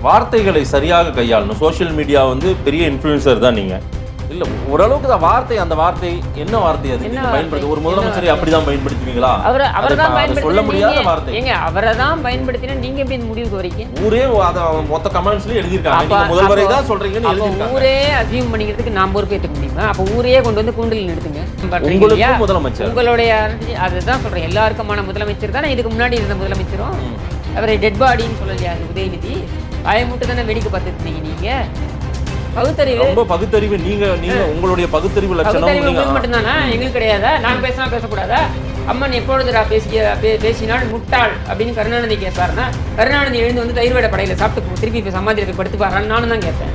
வார்த்தைகளை சரியாக கையாளணும். சோஷியல் மீடியா வந்து பெரிய இன்ஃப்ளூயன்சர் தான் நீங்க. இல்ல ஓரளவுக்கு தான் வார்த்தை அந்த வார்த்தை என்ன வார்த்தை அது? நீங்க பயன்படுத்த? ஒரு முதலமைச்சரை அப்படிதான் பயன்படுத்துவீங்களா? அவரை அவரை தான் சொல்ல முடியாத வார்த்தை. ஏங்க அவரை தான் பயன்படுத்தினா நீங்க எப்படி முடிவுக்கு வரீங்க? ஊரே அத மொத்த கமெண்ட்ஸ்லயும் எழுதியிருக்காங்க. அப்ப- நீங்க முதல்வரை தான் சொல்றீங்கன்னு எழுதியிருக்காங்க. ஊரே அசியூம் பண்ணிக்கிறதுக்கு நான் பொறுப்பேற்றுக்க முடியுமா? அப்போ ஊரையே கொண்டு வந்து கூண்டில் நிறுத்துங்க? உங்களுக்கும் முதலமைச்சர். உங்களுடைய அதுதான் சொல்றேன். எல்லாருக்குமான முதலமைச்சர் தானே? இதுக்கு முன்னாடி இருந்த முதலமைச்சரும். அவரை டெட் பாடின்னு சொல்லலையா? உதயநிதி. பயமுட்டு தானே வேடிக்கை பார்த்துட்டு இருந்தீங்க நீங்க? பகுத்தறிவு ரொம்ப பகுத்தறிவு நீங்க நீங்க உங்களுடைய பகுத்தறிவு லட்சணம் நீங்க மட்டும்தானா? எங்களுக்கு கிடையாதா? நாங்க பேசினா பேசக்கூடாதா? அம்மன் எப்பொழுதுடா பேசிய பேசினால் முட்டாள் அப்படின்னு கருணாநிதி கேட்பாருன்னா கருணாநிதி எழுந்து வந்து தயிர் வடை படையில சாப்பிட்டு திருப்பி இப்போ சமாதியில் போய் படுத்து பாருன்னு நானும் தான் கேட்பேன்.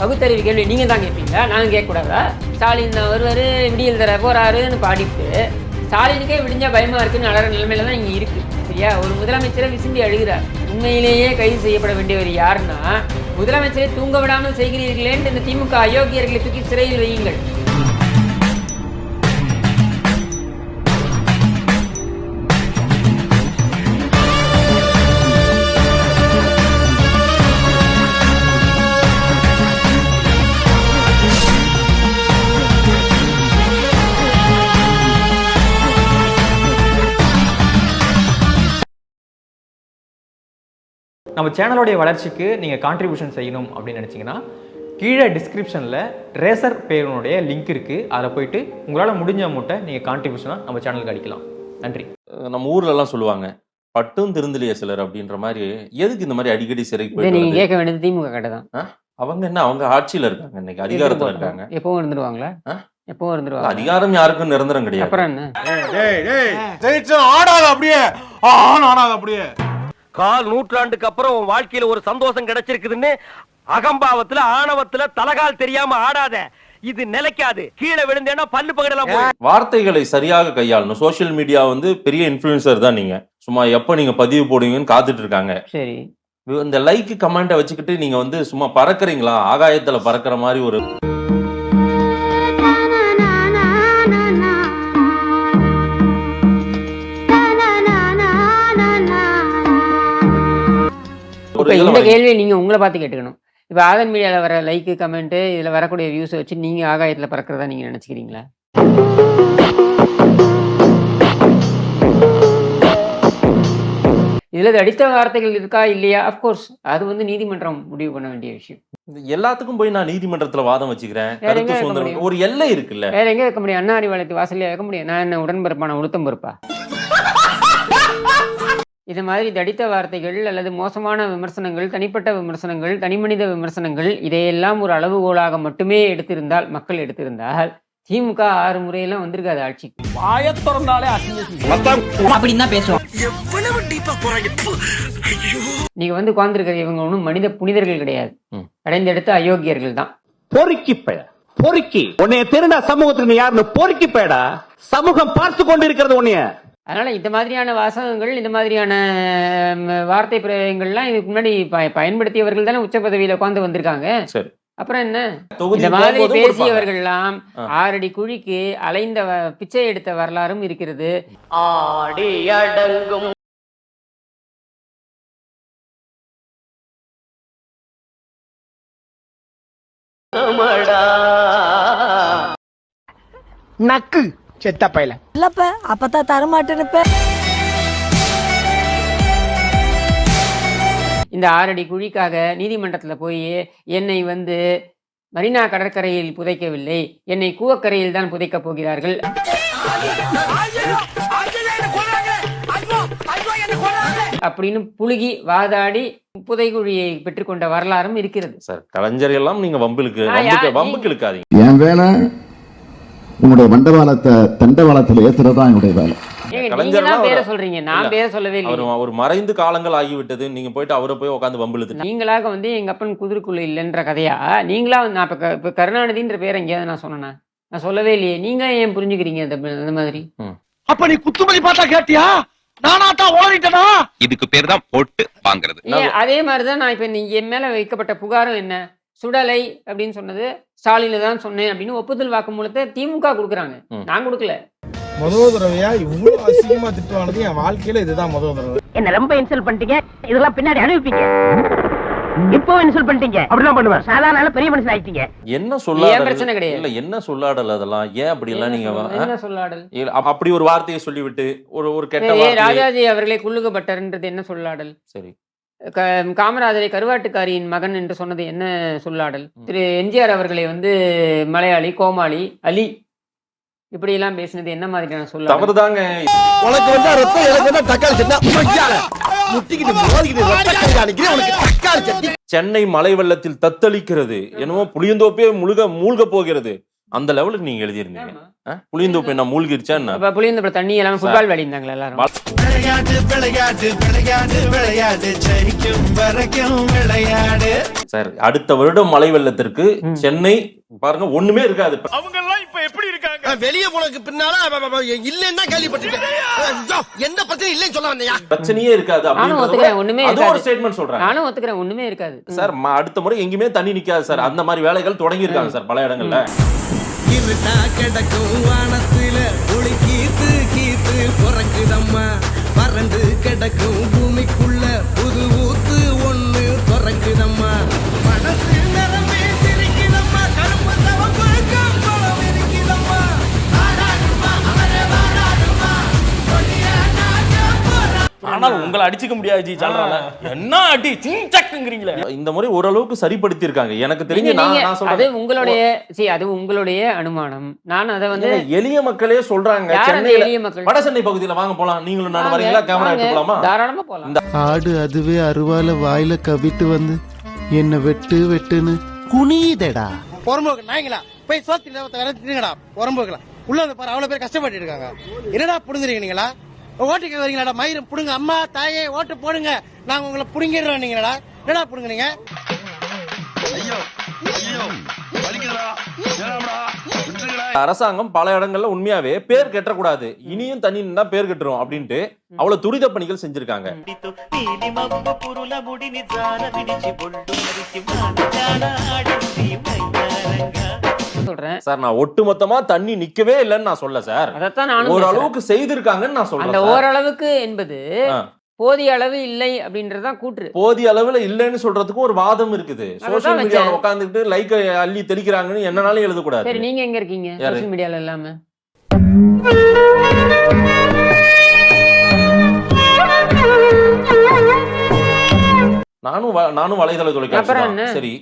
பகுத்தறிவு கேள்வி நீங்க தான் கேட்பீங்களா? நானும் கேட்கக்கூடாதா? ஸ்டாலின் வருவாரு விடியல் தர போறாருன்னு பாடிட்டு ஸ்டாலினுக்கே விடிஞ்சா பயமா இருக்குன்னு அலற நிலைமையில தான் இங்க இருக்கு சரியா? ஒரு முதலமைச்சரை விசும்பி அழுகிறார். உண்மையிலேயே கைது செய்யப்பட வேண்டியவர் யாருன்னா முதலமைச்சரை தூங்க விடாமல் செய்கிறீர்களேன்னு இந்த திமுக அயோக்கியர்களை தூக்கி சிறையில் வையுங்கள். நம்ம சேனலோடைய வளர்ச்சிக்கு நீங்கள் கான்ட்ரிபியூஷன் செய்யணும் அப்படின்னு நினச்சிங்கன்னா கீழே டிஸ்கிரிப்ஷனில் ரேசர் பேருனுடைய லிங்க் இருக்குது அதில் போயிட்டு உங்களால் முடிஞ்ச அமௌண்ட்டை நீங்கள் கான்ட்ரிபியூஷனாக நம்ம சேனலுக்கு அடிக்கலாம். நன்றி. நம்ம ஊர்ல எல்லாம் சொல்லுவாங்க பட்டும் திருந்தலையே சிலர் அப்படின்ற மாதிரி எதுக்கு இந்த மாதிரி அடிக்கடி சிறைக்கு இதை போயிட்டு நீங்க வருது? கேட்க வேண்டியது திமுக கடை தான். அவங்க என்ன அவங்க ஆட்சியில இருக்காங்க இன்னைக்கு அதிகாரத்துல இருக்காங்க. எப்பவும் இருந்துருவாங்களா? ஆ? எப்பவும் இருந்துருவாங்க அதிகாரம் யாருக்கும் நிரந்தரம் கிடையாது. அப்புறம் என்ன? டேய் டேய் ஜெயிச்சு ஆடாத அப்படியே. ஆன் ஆடாத அப்படியே. கால் நூற்றாண்டுக்கு அப்புறம் உன் வாழ்க்கையில ஒரு சந்தோஷம் கிடைச்சிருக்குதுன்னு அகம்பாவத்துல ஆணவத்துல தலகால் தெரியாம ஆடாத. இது நிலைக்காது. கீழே விழுந்தேன்னா பல்லு பகடலாம் போய் வார்த்தைகளை சரியாக கையாளணும். சோஷியல் மீடியா வந்து பெரிய இன்ஃப்ளூயன்சர் தான் நீங்க. சும்மா எப்ப நீங்க பதிவு போடுவீங்கன்னு காத்துட்டு இருக்காங்க. சரி. இந்த லைக் கமெண்ட்டை வச்சுக்கிட்டு நீங்க வந்து சும்மா பறக்குறீங்களா? ஆகாயத்துல பறக்கிற மாதிரி ஒரு ஒரு இந்த வாங்கி- கேள்வியை நீங்க உங்களை பார்த்து கேட்டுக்கணும். இப்ப ஆதன் மீடியால வர லைக் கமெண்ட் இதுல வரக்கூடிய வியூஸ் வச்சு நீங்க ஆகாயத்துல பறக்கிறதா நீங்க நினைச்சுக்கிறீங்களா? இதுல அடித்த வார்த்தைகள் இருக்கா இல்லையா? அப்கோர்ஸ் அது வந்து நீதிமன்றம் முடிவு பண்ண வேண்டிய விஷயம். எல்லாத்துக்கும் போய் நான் நீதிமன்றத்துல வாதம் வச்சுக்கிறேன்? ஒரு எல்லை இருக்குல்ல. வேற எங்க வைக்க முடியும்? அண்ணா அறிவாலயத்து வாசல்ல வைக்க முடியும்? நான் என்ன உடன்பரப்பான உளுத்தம் பொறுப்பா? இது மாதிரி தடித்த வார்த்தைகள் அல்லது மோசமான விமர்சனங்கள் தனிப்பட்ட விமர்சனங்கள் தனிமனித விமர்சனங்கள் இதையெல்லாம் ஒரு அளவுகோலாக மட்டுமே எடுத்திருந்தால் மக்கள் எடுத்திருந்தால் திமுக ஆறு முறையெல்லாம் வந்திருக்காது ஆட்சிக்கு. அப்படின்னு தான் பேசுவோம் நீங்க வந்து உட்கார்ந்துருக்கிற இவங்க ஒன்றும் மனித புனிதர்கள் கிடையாது. ம். கடைந்தெடுத்த அயோக்கியர்கள் தான். பொறுக்கி பொறுக்கி. உன்னைய திருடா சமூகத்துக்கு நீ யாருன்னு பொறுக்கி பேடா சமூகம் பார்த்து கொண்டு இருக்கிறது உன்னைய. அதனால இந்த மாதிரியான வாசகங்கள் இந்த மாதிரியான வார்த்தை பிரயோகங்கள்லாம் இதுக்கு முன்னாடி ப- பயன்படுத்தியவர்கள் தானே உச்ச பதவியில உட்கார்ந்து வந்திருக்காங்க. சரி. அப்புறம் என்ன? இந்த மாதிரி. பேசியவர்கள்லாம். ஆறடி குழிக்கு அலைந்த வ- பிச்சை எடுத்த வரலாறும் இருக்கிறது. ஆடி அடங்கும். நக்கு. செத்த பையல. இல்லப்ப அப்பதான் தரமாட்டேன்னுப்ப. இந்த ஆறடி குழிக்காக நீதிமன்றத்துல போய் என்னை வந்து மரீனா கடற்கரையில் புதைக்கவில்லை. என்னை கூவக்கரையில் தான் புதைக்கப் போகிறார்கள். அப்படின்னு புழுகி வாதாடி புதைகுழியை பெற்றுக்கொண்ட வரலாறும் இருக்கிறது. சார் கலைஞர் எல்லாம் நீங்க வம்புக்கு வம்புக்கு இழுக்காதீங்க. என் வேலை உன்னுடைய மண்டபாலத்தை தண்டவாளத்தில் ஏத்துறதுதான் என்னுடைய வேலை. ஒரு- சொல்றீங்க. நான் இல்ல. பேரை சொல்லவே அவர் இல்லை அவர் மறைந்து காலங்கள் ஆகிவிட்டது. நீங்க போயிட்டு அவரை போய் உட்காந்து வம்பிழுத்து நீங்களாக வந்து எங்க அப்பன் குதிரைக்குள்ள இல்லைன்ற கதையா? நீங்களா நான் இப்ப கருணாநிதின்ற பேரை எங்கேயாவது நான் சொன்னேனா? நான் சொல்லவே இல்லையே. நீங்க ஏன் புரிஞ்சுக்கிறீங்க இந்த இந்த மாதிரி? அப்ப நீ குத்துமதி பார்த்தா கேட்டியா? நானா தான் ஓடிட்டனா? இதுக்கு பேர் தான் போட்டு வாங்குறது. அதே மாதிரிதான் நான் இப்ப நீங்க என் மேல வைக்கப்பட்ட புகாரும் என்ன? சுடலை அப்படின்னு சொன்னது ஸ்டாலின் தான் சொன்னேன் அப்படின்னு ஒப்புதல் வாக்குமூலத்தை திமுக கொடுக்குறாங்க. நான் கொடுக்கல. முதல் தடவையா இவ்வளவு அசிங்கமா திட்டுவானது என் வாழ்க்கையில இதுதான் முதல் தடவை. என்ன ரொம்ப இன்சல்ட் பண்ணிட்டீங்க? இதெல்லாம் பின்னாடி அனுப்பிப்பீங்க இப்பவும் இன்சல்ட் பண்ணிட்டீங்க. அப்படிதான் பண்ணுவேன். சாதாரண பெரிய மனுஷன் ஆயிட்டீங்க. என்ன சொல்லாடல் பிரச்சனை கிடையாது. இல்ல என்ன சொல்லாடல் அதெல்லாம்? ஏன் அப்படி எல்லாம் நீங்க என்ன சொல்லாடல்? அப்படி ஒரு வார்த்தையை சொல்லிவிட்டு ஒரு ஒரு கெட்ட ராஜாஜி அவர்களை குள்ளுகப்பட்டர்ன்றது என்ன சொல்லாடல்? சரி. காமராஜரை கருவாட்டுக்காரியின் மகன் என்று சொன்னது என்ன சொல்லாடல்? திரு எம்ஜிஆர் அவர்களை வந்து மலையாளி கோமாளி அலி இப்படி எல்லாம் பேசினது என்ன மாதிரியான சொல்லாடல்? தவறுதாங்க. உனக்கு வந்தா ரத்தம் எனக்கு வந்தா தக்காளி சட்னி. சென்னை மலை வெள்ளத்தில் தத்தளிக்கிறது. என்னமோ புளியந்தோப்பே முழுக மூழ்க போகிறது. அந்த லெவலுக்கு நீங்க எழுதியிருந்தீங்க. ஆமா. ஆ? புளியந்தோப்பு என்ன மூழ்கிருச்சா என்ன? புளியந்த தண்ணி எல்லாம் ஃபுட்பால் விளையாண்டாங்களா எல்லாரும்? விளையாட்டு விளையாட்டு விளையாட்டு விளையாட்டு ஜெயிக்கும் வரைக்கும் விளையாடு. சார் அடுத்த வருடம் மழை வெள்ளத்திற்கு சென்னை பாருங்க ஒண்ணுமே இருக்காது. அவங்க எல்லாம் இப்ப எப்படி இருக்காங்க? வெளியே போனதுக்கு பின்னால இல்லன்னு கேள்விப்பட்டிருக்கேன். எந்த பிரச்சனை இல்லைன்னு சொல்ல வந்தியா பிரச்சனையே இருக்காது நானும் ஒத்துக்கிறேன் ஒண்ணுமே அது ஒரு ஸ்டேட்மெண்ட் சொல்றாங்க நானும் ஒத்துக்கிறேன் ஒண்ணுமே இருக்காது. சார் ம- அடுத்த முறை எங்கேயுமே தண்ணி நிக்காது சார். அந்த மாதிரி வேலைகள் தொடங்கி இருக்காங்க சார் பல இடங்கள்ல. இருட்டா கிடக்கும் வானத்துல. ஒளி கீத்து கீத்து பிறக்குதம்மா. பறந்து கிடக்கும் பூமிக்குள்ள புது ஊத்து ஒன்று பிறக்குதம்மா. உங்களை அடிச்சுக்க முடியாது ஜி என்ன அடி? சிங்சக்குங்கிறீங்களே இந்த முறை ஓரளவுக்கு சரிப்படுத்தி இருக்காங்க எனக்கு தெரிஞ்சு நான் நான் அது சொல்றேன் உங்களுடைய சரி அது உங்களுடைய அனுமானம். நான் அதை வந்து எளிய மக்களே சொல்றாங்க. யார் அந்த சென்னையில எளிய மக்கள்? வட சென்னை பகுதியில வாங்க போலாம். நீங்களும் நான் வரீங்களா கேமரா வாங்க, எடுத்து போலாமா? தாராளமா போலாம். ஆடு அதுவே அருவால வாயில கவிட்டு வந்து என்ன வெட்டு வெட்டுன்னு குனியுதடா. புறம்போக்கு நாய்ங்களா? போய் சோத்து நேரத்தை வேற தின்னுங்கடா புறம்போக்கலாம் உள்ள வந்து பாரு அவ்வளவு பேர் கஷ்டப்பட்டு இருக்காங்க. என்னடா புடுங்குறீங்க நீங்களா? ஓட்டுக்கு வரீங்களாடா? மயிரும் புடுங்க. அம்மா தாயே ஓட்டு போடுங்க. நாங்க உங்களை புடுங்கிடுறோம் நீங்களா என்னடா புடுங்குறீங்க அரசாங்கம் பல இடங்கள்ல உண்மையாவே பேர் கெட்டக்கூடாது. இனியும் தண்ணி நின்னா பேர் கெட்டுரும் அப்படின்ட்டு அவ்வளவு துரித பணிகள் செஞ்சிருக்காங்க. சொல்றேன் சார் நான் ஒட்டுமொத்தமா தண்ணி நிக்கவே இல்லைன்னு நான் சொல்ல சார் அதைத்தான் நானும். ஓரளவுக்கு செய்திருக்காங்கன்னு நான் சொல்றேன். ஓரளவுக்கு என்பது. போதிய அளவு இல்லை அப்படின்றதுதான் கூற்று போதிய அளவுல இல்லைன்னு சொல்றதுக்கு ஒரு வாதம் இருக்குது சோசியல். மீடியால உட்காந்துட்டு லைக் அள்ளி தெளிக்கிறாங்கன்னு என்னனாலும் எழுதக்கூடாது சரி நீங்க எங்க இருக்கீங்க யாரு? சோஷியல் மீடியால இல்லாம நானும் நானும் வலைதள தொலைக்காட்சி? சரி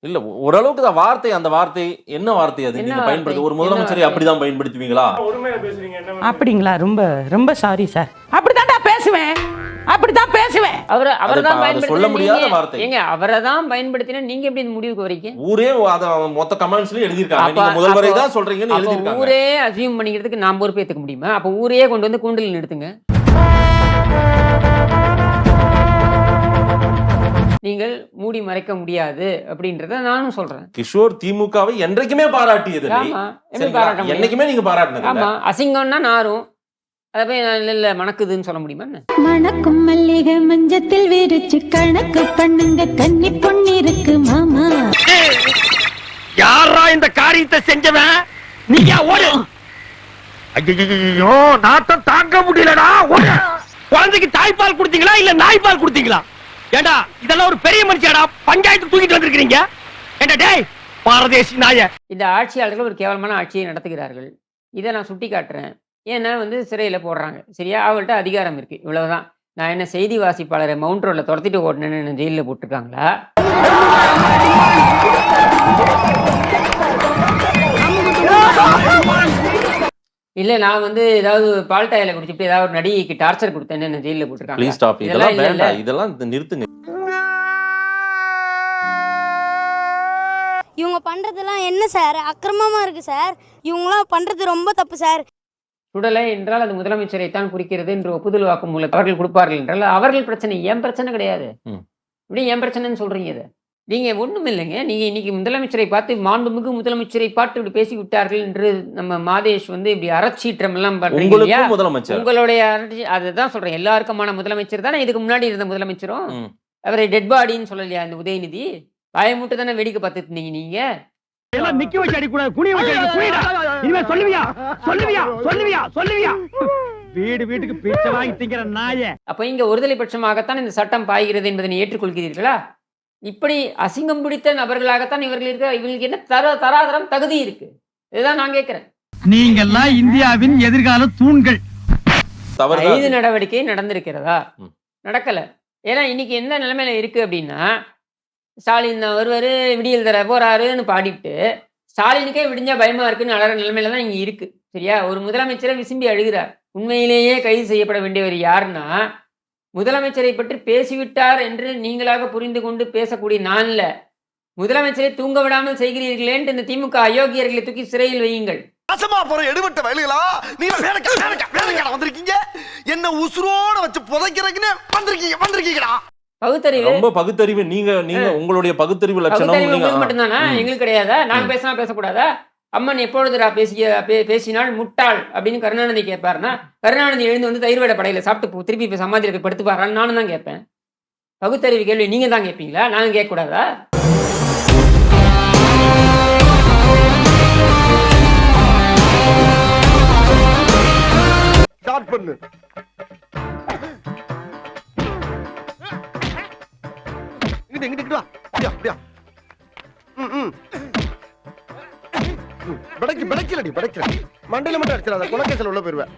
இல்ல ஓரளவுக்கு தான் வார்த்தை அந்த வார்த்தை என்ன வார்த்தை அது? நீங்க? பயன்படுத்த ஒரு முதலமைச்சரை? அப்படிதான் பயன்படுத்துவீங்களா? அப்படிங்களா ரொம்ப ரொம்ப சாரி சார் அப்படித்தான்டா பேசுவேன். அப்படித்தான் பேசுவேன். அவரை அவர் தான் அது சொல்ல முடியாத வார்த்தை. ஏங்க அவரை தான் பயன்படுத்தினா நீங்க எப்படி இந்த முடிவுக்கு வரீங்க? ஊரே அத மொத்த கமெண்ட்ஸ்லயும் எழுதியிருக்காங்க. அப்ப- நீங்க முதல்வரை தான் சொல்றீங்கன்னு அப்போ எழுதியிருக்காங்க. ஊரே அசியூம் பண்ணிக்கிறதுக்கு நான் பொறுப்பேற்றுக்க முடியுமா? அப்ப ஊரே கொண்டு வந்து கூண்டில் நிறுத்துங்க. நீங்கள் மூடி மறைக்க முடியாது அப்படின்றத நானும் சொல்றேன். கிஷோர் திமுகவை என்றைக்குமே பாராட்டியது? என்னைக்குமே நீங்க பாராட்டினது. ஆமா அசிங்கம்னா நாரும். அதை போய் நான் இல்ல இல்ல மணக்குதுன்னு சொல்ல முடியுமா என்ன? மணக்கும் மல்லிகை மஞ்சத்தில் விரிச்சு கணக்கு பண்ணுங்க கன்னி பொண்ணு இருக்கு மாமா. யாரா இந்த காரியத்தை செஞ்சவன்? நீயா ஓடு. ஐயோ நாட்டம் தாங்க முடியலடா குழந்தைக்கு தாய்ப்பால் கொடுத்தீங்களா இல்ல நாய்ப்பால் கொடுத்தீங்களா? ஏண்டா இதெல்லாம் ஒரு பெரிய மனுஷியாடா பஞ்சாயத்து தூக்கிட்டு வந்திருக்கீங்க ஏண்டா டேய் பாரதேசி நாய. இந்த ஆட்சியாளர்கள் ஒரு கேவலமான ஆட்சியை நடத்துகிறார்கள். இதை நான் சுட்டி காட்டுறேன். ஏன்னா வந்து சிறையில் போடுறாங்க. சரியா? அவங்கள்ட்ட அதிகாரம் இருக்கு. இவ்வளவுதான். நான் என்ன செய்தி வாசிப்பாளரை மவுண்ட் ரோட்ல துரத்திட்டு ஓட்டினேன்னு ஜெயிலில் போட்டிருக்காங்களா? இல்ல நான் வந்து ஏதாவது பால் டாயில குடிச்சிட்டு ஏதாவது ஒரு நடிகைக்கு டார்ச்சர் கொடுத்தேன்னு என்ன ஜெயிலில் போட்டிருக்காங்க ப்ளீஸ் ஸ்டாப் இதெல்லாம் வேண்டாம். இதெல்லாம் நிறுத்துங்க. இவங்க பண்றதெல்லாம் என்ன சார்? அக்கிரமமா இருக்கு சார். இவங்களாம் பண்றது ரொம்ப தப்பு சார். சுடலை என்றால் அது முதலமைச்சரை தான் குறிக்கிறது என்று ஒப்புதல் வாக்குமூலத்தை அவர்கள் கொடுப்பார்கள் என்றால் அவர்கள் பிரச்சனை. என் பிரச்சனை கிடையாது. இப்படி என் பிரச்சனைன்னு சொல்றீங்க இதை? நீங்க ஒண்ணும் இல்லைங்க நீங்க இன்னைக்கு முதலமைச்சரை பார்த்து மாண்புமிகு முதலமைச்சரை பார்த்து இப்படி பேசி விட்டார்கள் என்று நம்ம மாதேஷ் வந்து இப்படி அறச்சீற்றம் எல்லாம் முதலமைச்சர். உங்களுடைய அரட்சி- அதுதான் சொல்றேன். எல்லாருக்குமான முதலமைச்சர் தானே. இதுக்கு முன்னாடி இருந்த முதலமைச்சரும். அவரை டெட் பாடின்னு சொல்லலையா இந்த உதயநிதி? பயமுட்டு தானே வேடிக்கை பார்த்துட்டு இருந்தீங்க நீங்க? எல்லாம் நிக்க வச்சு அடிக்கூடாது குனி வச்சு அடி குனிடா. இனிமே சொல்லுவியா? சொல்லுவியா? சொல்லுவியா? சொல்லுவியா? வீடு வீட்டுக்கு பிச்சை வாங்கி திங்கிற நாய. அப்ப இங்க ஒருதலை பட்சமாகத்தான் இந்த சட்டம் பாய்கிறது என்பதை ஏற்றுக்கொள்கிறீர்களா? இப்படி அசிங்கம் பிடித்த நபர்களாகத்தான் இவர்கள் இருக்க இவங்களுக்கு என்ன தர தராதரம் தகுதி இருக்கு. இதுதான் நான் கேட்கிறேன். நீங்கெல்லாம் இந்தியாவின் எதிர்கால தூண்கள். கைது நடவடிக்கை நடந்திருக்கிறதா. நடக்கல. ஏன்னா இன்னைக்கு என்ன நிலைமையில இருக்கு அப்படின்னா ஸ்டாலின் ஒருவர் விடியல் தர போறாருன்னு பாடிட்டு ஸ்டாலினுக்கே விடிஞ்சா பயமா இருக்குன்னு அழற நிலைமையில தான் இங்க இருக்கு. சரியா? ஒரு முதலமைச்சரை விசும்பி அழுகிறார். உண்மையிலேயே கைது செய்யப்பட வேண்டியவர் யாருன்னா முதலமைச்சரை பற்றி பேசிவிட்டார் என்று நீங்களாக புரிந்து கொண்டு பேசக்கூடிய நான்ல முதலமைச்சரை தூங்க விடாமல் செய்கிறீர்களேன்ட்டு இந்த திமுக அயோக்கியர்களை தூக்கி சிறையில் வையுங்கள். நாசமா போற எடுபட்ட வயலுகளா? நீங்க வேலைக்கா வேலைக்கா வேலைக்கா வந்திருக்கீங்க. என்ன உசுரோட வச்சு புதைக்கிறதுக்குன்னு வந்திருக்கீங்க வந்திருக்கீங்கடா. பகுத்தறிவு. ரொம்ப பகுத்தறிவு. நீங்க நீங்க உங்களுடைய பகுத்தறிவு லட்சணம் மட்டும்தானா. எங்களுக்கு கிடையாதா? நாங்க பேசினா பேசக்கூடாதா? அம்மன் எப்பொழுதுடா பேசிய பேசினால் முட்டாள் அப்படின்னு கருணாநிதி கேட்பாருன்னா கருணாநிதி எழுந்து வந்து தயிர்வேட படையில சாப்பிட்டு போ- திருப்பி போய் சமாதியில போய் படுத்துப்பாரான்னு நானும் தான் கேட்பேன். பகுத்தறிவு கேள்வி நீங்க தான் கேட்பீங்களா? நாங்க கேட்கக்கூடாதா? மண்டையில மட்டும் அடிச்சிடாத. குலக்கேசல் உள்ள போயிருவேன்.